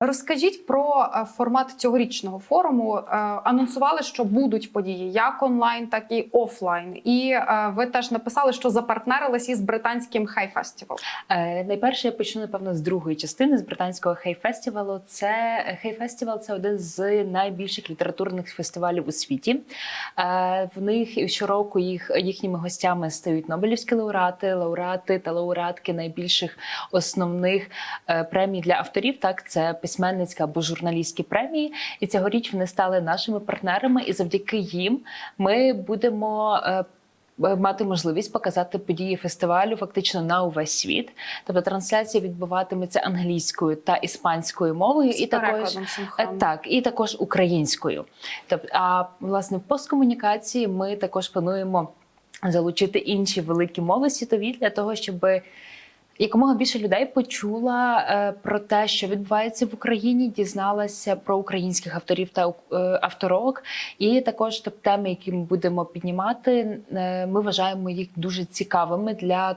Розкажіть про е, формат цьогорічного форуму. Е, Анонсували, що будуть події як онлайн, так і офлайн. І е, ви теж написали, що запартнерились із британським Хай Фестивал. Е, Найперше я почну напевно з другої частини з британського хей-фестивалу. Це хей-фестивал це один з найбільших літературних фестивалів у світі. В них щороку їх їхніми гостями стають Нобелівські лауреати, лауреати та лауреатки найбільших основних премій для авторів. Так, це письменницька або журналістські премії. І цьогоріч вони стали нашими партнерами, і завдяки їм ми будемо. е, Мати можливість показати події фестивалю фактично на увесь світ. Тобто трансляція відбуватиметься англійською та іспанською мовою, З і також Е, так, і також українською. Тобто, а власне в посткомунікації ми також плануємо залучити інші великі мови світові для того, щоб якомога більше людей почула е, про те, що відбувається в Україні, дізналася про українських авторів та е, авторок, і також тобто, теми, які ми будемо піднімати, е, ми вважаємо їх дуже цікавими для.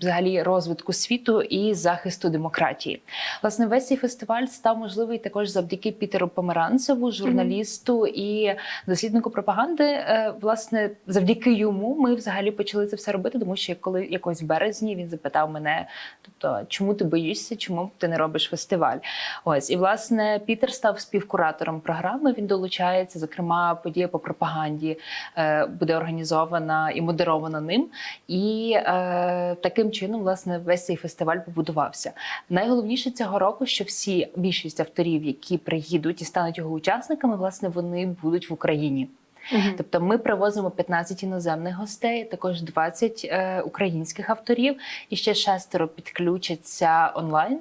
Взагалі розвитку світу і захисту демократії. Власне, весь цей фестиваль став можливий також завдяки Пітеру Померанцеву, журналісту і досліднику пропаганди. Е, Власне, завдяки йому ми взагалі почали це все робити, тому що коли якось в березні він запитав мене, тобто, чому ти боїшся, чому ти не робиш фестиваль? Ось і власне Пітер став співкуратором програми. Він долучається. Зокрема, подія по пропаганді е, буде організована і модерована ним. І е, таким чином, власне, весь цей фестиваль побудувався. Найголовніше цього року, що всі більшість авторів, які приїдуть і стануть його учасниками, власне, вони будуть в Україні. Тобто ми привозимо 15 іноземних гостей, також 20 е, українських авторів, і ще шестеро підключаться онлайн.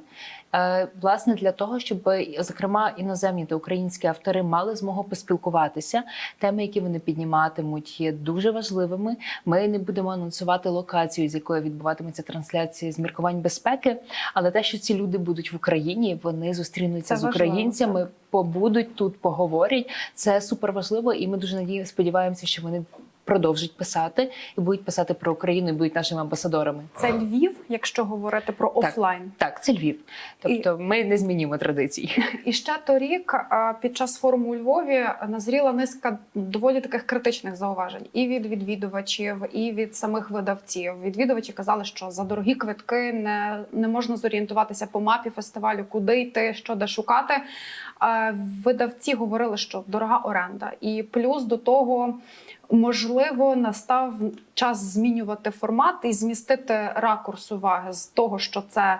Е, власне, для того, щоб зокрема іноземні та українські автори мали змогу поспілкуватися. Теми, які вони підніматимуть, є дуже важливими. Ми не будемо анонсувати локацію, з якої відбуватиметься трансляція з міркувань безпеки. Але те, що ці люди будуть в Україні, вони зустрінуться Це з українцями, так. побудуть тут, поговорять. Це супер важливо, і ми дуже надіємо, сподіваємося, що вони продовжать писати і будуть писати про Україну, і будуть нашими амбасадорами. Це Львів, якщо говорити про офлайн. Так, це Львів. Тобто, ми не змінюємо традицій. І ще торік під час форуму у Львові назріла низка доволі таких критичних зауважень і від відвідувачів, і від самих видавців. Відвідувачі казали, що за дорогі квитки не, не можна зорієнтуватися по мапі фестивалю, куди йти, що де шукати. Видавці говорили, що дорога оренда, і плюс до того. Можливо, настав час змінювати формат і змістити ракурс уваги з того, що це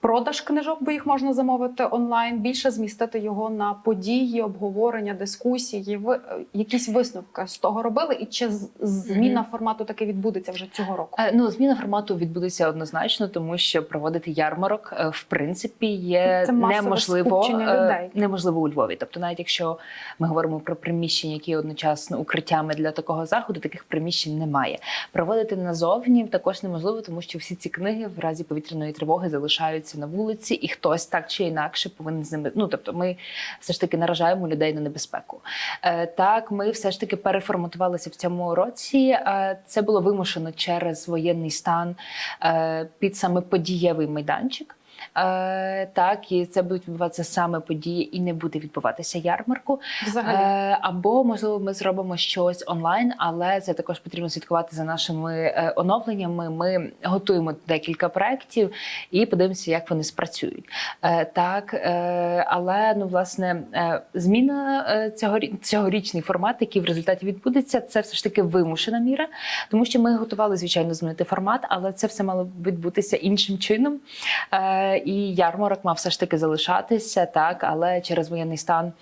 продаж книжок, бо їх можна замовити онлайн. Більше змістити його на події, обговорення, дискусії. Ви е, якісь висновки з того робили? І чи зміна формату таки відбудеться вже цього року? Е, Ну, зміна формату відбудеться однозначно, тому що проводити ярмарок е, в принципі є Це неможливо людей. неможливо у Львові. Тобто, навіть якщо ми говоримо про приміщення, які одночасно укриттями для такого заходу, таких приміщень немає. Проводити назовні також неможливо, тому що всі ці книги в разі повітряної тривоги залишаються на вулиці, і хтось так чи інакше повинен з ними. Ну тобто, ми все ж таки наражаємо людей на небезпеку. Е, Так, ми все ж таки переформатувалися в цьому році. Е, Це було вимушено через воєнний стан е, під саме подієвий майданчик. Е, Так, і це будуть відбуватися саме події, і не буде відбуватися ярмарку. Взагалі, Е, або можливо ми зробимо щось онлайн, але це також потрібно слідкувати за нашими е, оновленнями. Ми готуємо декілька проєктів і подивимося, як вони спрацюють. Е, так, е, але ну власне е, зміна цього цьогорічний формат, який в результаті відбудеться, це все ж таки вимушена міра, тому що ми готували звичайно змінити формат, але це все мало відбутися іншим чином. І ярмарок мав все ж таки залишатися, так, але через воєнний стан.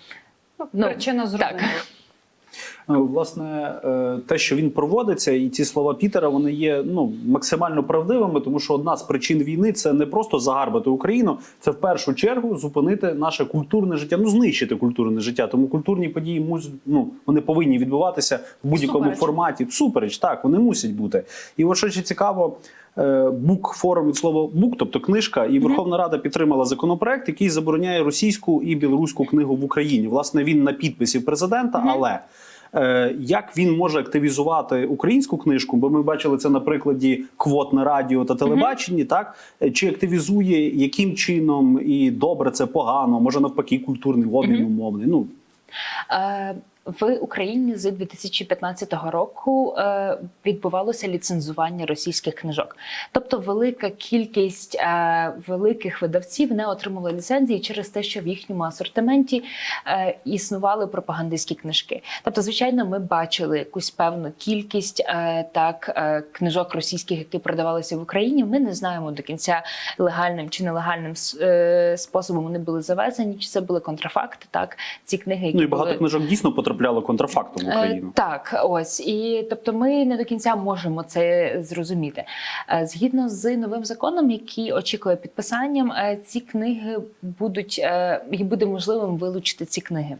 ну, причина зрозуміла. Е, Власне, е, те, що він проводиться, і ці слова Пітера, вони є ну максимально правдивими, тому що одна з причин війни це не просто загарбати Україну, це в першу чергу зупинити наше культурне життя, ну знищити культурне життя. Тому культурні події мус, ну, вони повинні відбуватися в будь-якому форматі. Всупереч, так вони мусять бути. І от що ще цікаво. е, Бук форум від слова бук, тобто книжка, і Верховна Рада підтримала законопроект, який забороняє російську і білоруську книгу в Україні. Власне, він на підписі президента, але як він може активізувати українську книжку? Бо ми бачили це на прикладі квот на радіо та телебаченні. Так Е, чи активізує яким чином і добре це погано? Може навпаки, культурний обмін умовний. Ну Е, В Україні з 2015 року е, відбувалося ліцензування російських книжок. Тобто, велика кількість е, великих видавців не отримували ліцензії через те, що в їхньому асортименті е, існували пропагандистські книжки. Тобто, звичайно, ми бачили якусь певну кількість так книжок російських, які продавалися в Україні. Ми не знаємо до кінця легальним чи нелегальним способом вони були завезені, чи це були контрафакти. Так, ці книги, які ну і багато були... книжок дійсно потрапляли контрафактом в Е, Україну. Так, ось і тобто, ми не до кінця можемо це зрозуміти. Е, Згідно з новим законом, який очікує підписанням, е, ці книги будуть і буде можливим вилучити ці книги.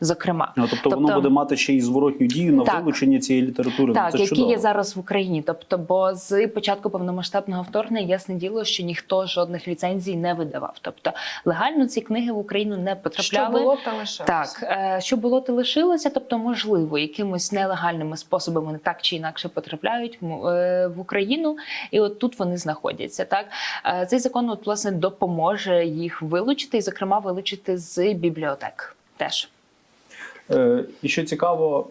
Зокрема, Ну, тобто, воно тобто- буде мати ще й зворотню дію на Так. вилучення цієї літератури. Ну, так, це які чудово. є зараз в Україні. Тобто, бо з початку повномасштабного вторгнення ясне діло, що ніхто жодних ліцензій не видавав. Тобто легально ці книги в Україну не Що потрапляли. було, те лишилося. Так, е, що було, те лишилося, тобто, можливо, якимось нелегальними способами вони так чи інакше потрапляють в, е, Україну, і от тут вони знаходяться. Так Е, цей закон от, власне допоможе їх вилучити, і, зокрема, вилучити з бібліотек теж. Е, і що цікаво,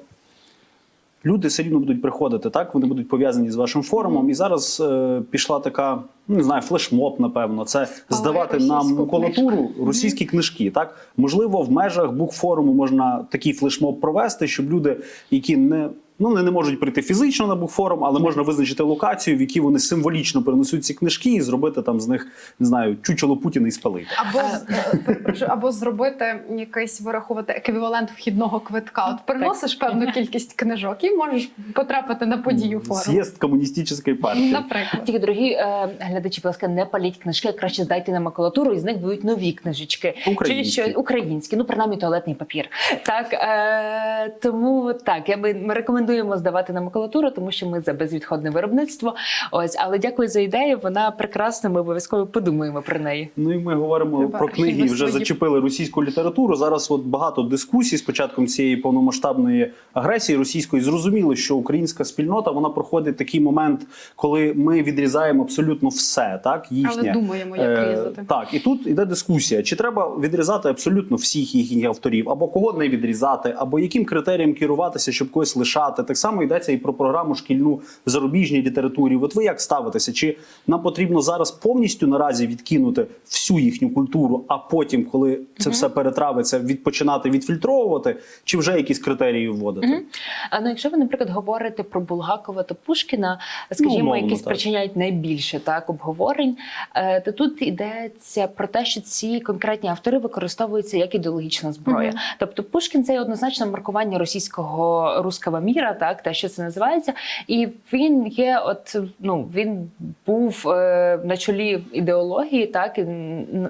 люди все рівно будуть приходити, так? Вони будуть пов'язані з вашим форумом. І зараз е, пішла така, ну не знаю, флешмоб, напевно, це здавати нам російську макулатуру, російські книжки. Так можливо, в межах букфоруму можна такий флешмоб провести, щоб люди, які не Ну, вони не можуть прийти фізично на букфорум, але можна визначити локацію, в якій вони символічно перенесуть ці книжки і зробити там з них не знаю чучело Путіна і спалити. Або, е, перепрошую, або зробити якийсь вирахувати еквівалент вхідного квитка. От приносиш певну кількість книжок і можеш потрапити на подію форуму. З'їзд комуністичної партії. Наприклад. Тільки дорогі е, глядачі, будь ласка, не паліть книжки, краще здайте на макулатуру, і з них будуть нові книжечки. Українські. Чи що українські, ну принаймні туалетний папір. Так е, тому так, я би ми рекомендуємо здавати на макулатуру, тому що ми за безвідходне виробництво. Ось, але дякую за ідею. Вона прекрасна. Ми обов'язково подумаємо про неї. Ну і ми говоримо Треба про книги. Вже свої. зачепили російську літературу. Зараз от багато дискусій з початком цієї повномасштабної агресії російської. Зрозуміло, що українська спільнота вона проходить такий момент, коли ми відрізаємо абсолютно все, так їхнє. Але думаємо, як Е. Так, і тут іде дискусія: чи треба відрізати абсолютно всіх їхніх авторів, або кого не відрізати, або яким критеріям керуватися, щоб когось лишати. Так само йдеться і про програму шкільну в зарубіжній літературі. От ви як ставитеся? Чи нам потрібно зараз повністю наразі відкинути всю їхню культуру, а потім, коли це все перетравиться, відпочинати відфільтровувати, чи вже якісь критерії вводити? А ну, якщо ви, наприклад, говорите про Булгакова та Пушкіна, скажімо, умовно, які так. спричиняють найбільше так обговорень, е, то тут йдеться про те, що ці конкретні автори використовуються як ідеологічна зброя. Мгм. Тобто Пушкін це однозначно маркування російського руского міра, так те, що це називається, і він є, от ну він був е, на чолі ідеології, так і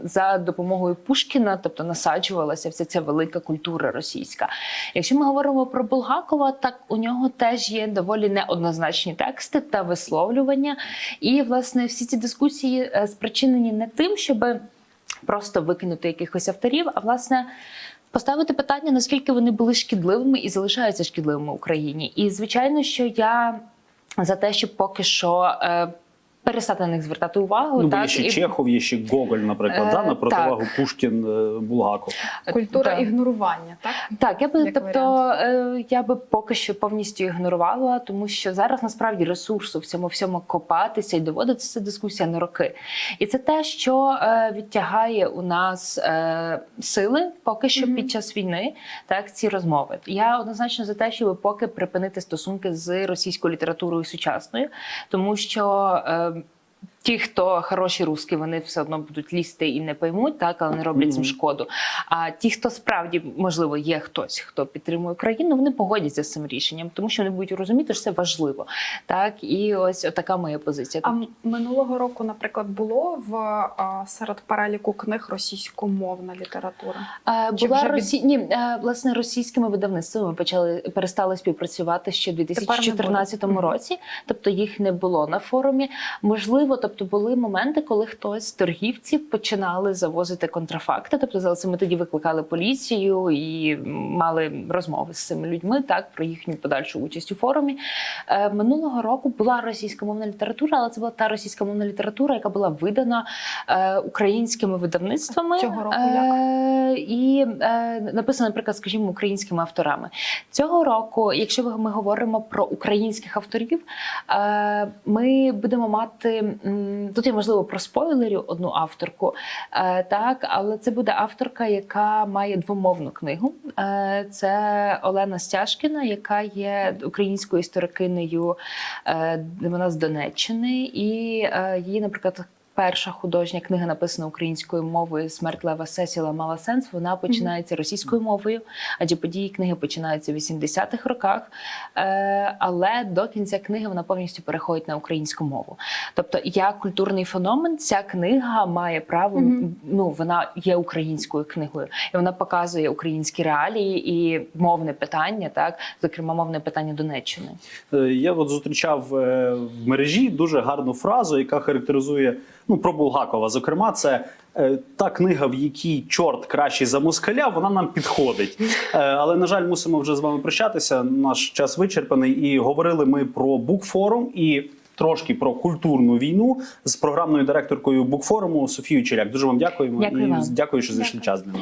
за допомогою Пушкіна, тобто насаджувалася вся ця велика культура російська. Якщо ми говоримо про Булгакова, так у нього теж є доволі неоднозначні тексти та висловлювання. І власне всі ці дискусії е, спричинені не тим, щоб просто викинути якихось авторів, а власне. Поставити питання, наскільки вони були шкідливими і залишаються шкідливими Україні. І звичайно, що я за те, щоб поки що е, перестати на них звертати увагу. Ну, так є ще і- Чехов, є ще Гоголь, наприклад, Е, да, на противагу так. Пушкін, е, Булгаков. Культура Так. ігнорування, так? Так, я би Як тобто е, я би поки що повністю ігнорувала, тому що зараз насправді ресурсу в цьому всьому копатися і доводити це дискусія на роки. І це те, що е, відтягає у нас е, сили поки що Мгм. під час війни, так ці розмови. Я однозначно за те, щоб поки припинити стосунки з російською літературою сучасною, тому що. Е, Ті, хто хороші русські, вони все одно будуть лізти і не поймуть, так але не роблять цим шкоду. А ті, хто справді можливо є хтось, хто підтримує Україну, вони погодяться з цим рішенням, тому що вони будуть розуміти, що це важливо. Так і ось така моя позиція. А минулого року, наприклад, було в серед переліку книг російськомовна література. Е, Чи Була вже Росі... Ні, е, власне російськими видавництвами почали перестали співпрацювати ще в 2014 Тепер році, тобто їх не було на форумі. Можливо, тобто Тобто були моменти, коли хтось з торгівців починали завозити контрафакти. Тобто за це ми тоді викликали поліцію і мали розмови з цими людьми так про їхню подальшу участь у форумі. Е, Минулого року була російськомовна література, але це була та російськомовна література, яка була видана е, українськими видавництвами Цього року Е, і е, написана, наприклад, скажімо, українськими авторами. Цього року, якщо ми говоримо про українських авторів, е, ми будемо мати тут я можливо про спойлерів одну авторку, е, так, але це буде авторка, яка має двомовну книгу. Е, Це Олена Стяжкіна, яка є українською історикинею. е, Вона з Донеччини, і її, наприклад. Перша художня книга написана українською мовою Смерть Лева Сесіла мала сенс. Вона починається російською мовою, адже події книги починаються в 80-х роках. Е, але до кінця книги вона повністю переходить на українську мову. Тобто, як культурний феномен, ця книга має право, ну вона є українською книгою, і вона показує українські реалії і мовне питання, так зокрема мовне питання Донеччини. Е, Я от зустрічав е, в мережі дуже гарну фразу, яка характеризує ну про Булгакова. Зокрема, це е, та книга, в якій чорт кращий за москаля, вона нам підходить. Е, Але на жаль, мусимо вже з вами прощатися. Наш час вичерпаний, і говорили ми про букфорум і. Трошки про культурну війну з програмною директоркою букфоруму Софією Челяк. Дуже вам дякуємо Дякую і вам. дякую, що знайшли час для нас.